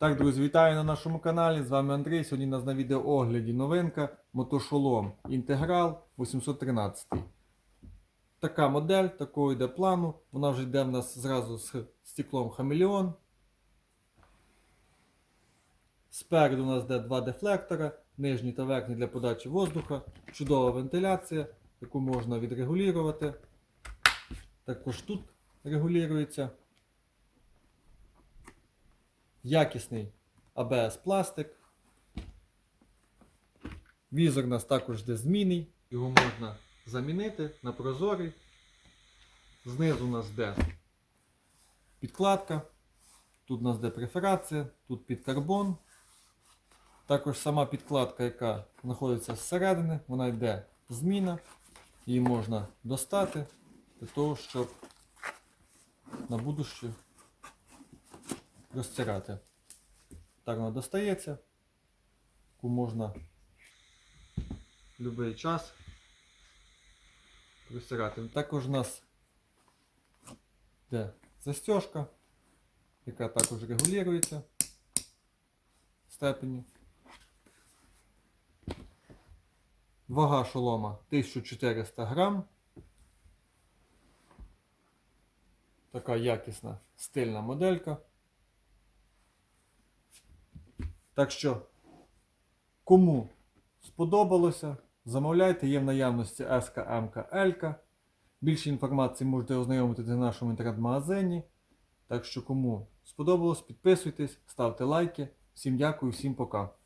Так, друзі, вітаю на нашому каналі. З вами Андрій. Сьогодні у нас на відеоогляді новинка мотошолом Інтеграл 813. Така модель, такого йде плану. Вона вже йде в нас зразу з стеклом Хамелеон. Спереду у нас йде два дефлектора, нижній та верхній для подачі воздуха, чудова вентиляція, яку можна відрегулювати. Також тут регулюється. Якісний ABS пластик. Візор у нас також йде змінний. Його можна замінити на прозорий. Знизу у нас йде підкладка. Тут у нас йде перфорація, тут під карбон. Також сама підкладка, яка знаходиться зсередини, вона йде зміна. Її можна достати для того, щоб на будущее розтирати. Так вона достається, яку можна в будь-який час розтирати. Також у нас йде застежка, яка також регулюється степені. Вага шолома 1400 грам. Така якісна стильна моделька. Так що, кому сподобалося, замовляйте, є в наявності СК, ЛК. Більше інформації можете ознайомитися на нашому інтернет-магазині. Так що, кому сподобалось, підписуйтесь, ставте лайки. Всім дякую, всім пока.